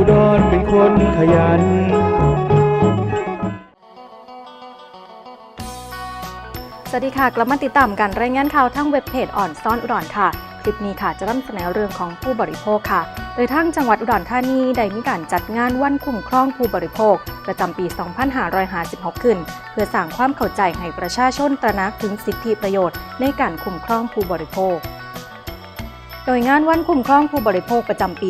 คนขยัน สวัสดีค่ะ กลับมาติดตามการรายงานข่าวทั้งเว็บเพจอ่อนซ่อนอุดรค่ะ คลิปนี้ค่ะจะนำเสนอเรื่องของผู้บริโภคค่ะ โดยทั้งจังหวัดอุดรธานีได้มีการจัดงานวันคุ้มครองผู้บริโภค ประจำปี 2556 ขึ้น เพื่อสร้างความเข้าใจให้ประชาชนตระหนักถึงสิทธิประโยชน์ในการคุ้มครองผู้บริโภค ดยงานวันคุ้มครองผู้บริโภคประจำปี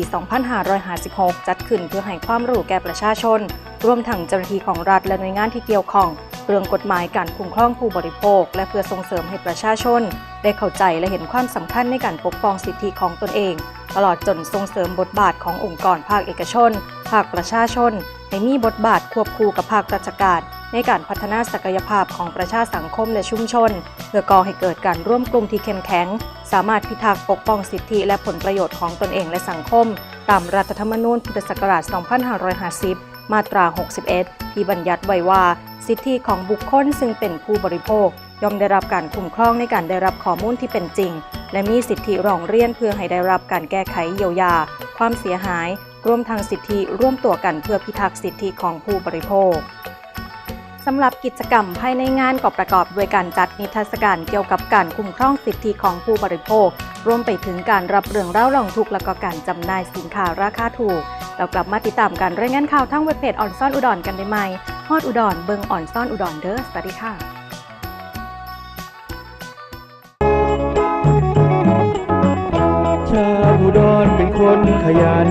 2556 จัดขึ้นเพื่อให้ความรู้แก่ประชาชน รวมทั้งเจ้าหน้าที่ของรัฐและหน่วยงานที่เกี่ยวข้อง เรื่องกฎหมายการคุ้มครองผู้บริโภค และเพื่อส่งเสริมให้ประชาชน ได้เข้าใจและเห็นความสำคัญในการปกป้องสิทธิของตนเอง ตลอดจนส่งเสริมบทบาทขององค์กรภาคเอกชน ภาคประชาชน ให้มีบทบาทควบคู่กับภาคราชการ ในการพัฒนาศักยภาพของประชาสังคมและชุมชน เพื่อก่อให้เกิดการร่วมกลุ่มที่เข้มแข็ง สามารถพิทักษ์ปกป้องสิทธิและผลประโยชน์ของตนเองและสังคม ตามรัฐธรรมนูญพุทธศักราช 2550 มาตรา 61 ที่บัญญัติไว้ว่า สิทธิของบุคคลซึ่งเป็นผู้บริโภคย่อมได้รับการคุ้มครองในการได้รับข้อมูลที่เป็นจริง และมีสิทธิร้องเรียนเพื่อให้ได้รับการแก้ไขเยียวยา ความเสียหายรวมทั้งสิทธิร่วมตัวกันเพื่อพิทักษ์สิทธิของผู้บริโภคำหรับกิจกรรมภายในงานก็ประกอบด้วยการจัดนิทรรศการเกี่ยวกับการคุ้มครองสิทธิของผู้บริโภค รวมไปถึงการรับเรื่องเล่าร้องทุกข์และก็การจำหน่ายสินค้าราคาถูก เรากลับมาติดตามการรายงานข่าวทั้งเว็บเพจออนซ่อนอุดรกันได้ไหมฮอดอุดรเบิงอ่อนซ่อนอุดรเด้อสวัสดีค่ะชาวอุดรเป็นคนขยัน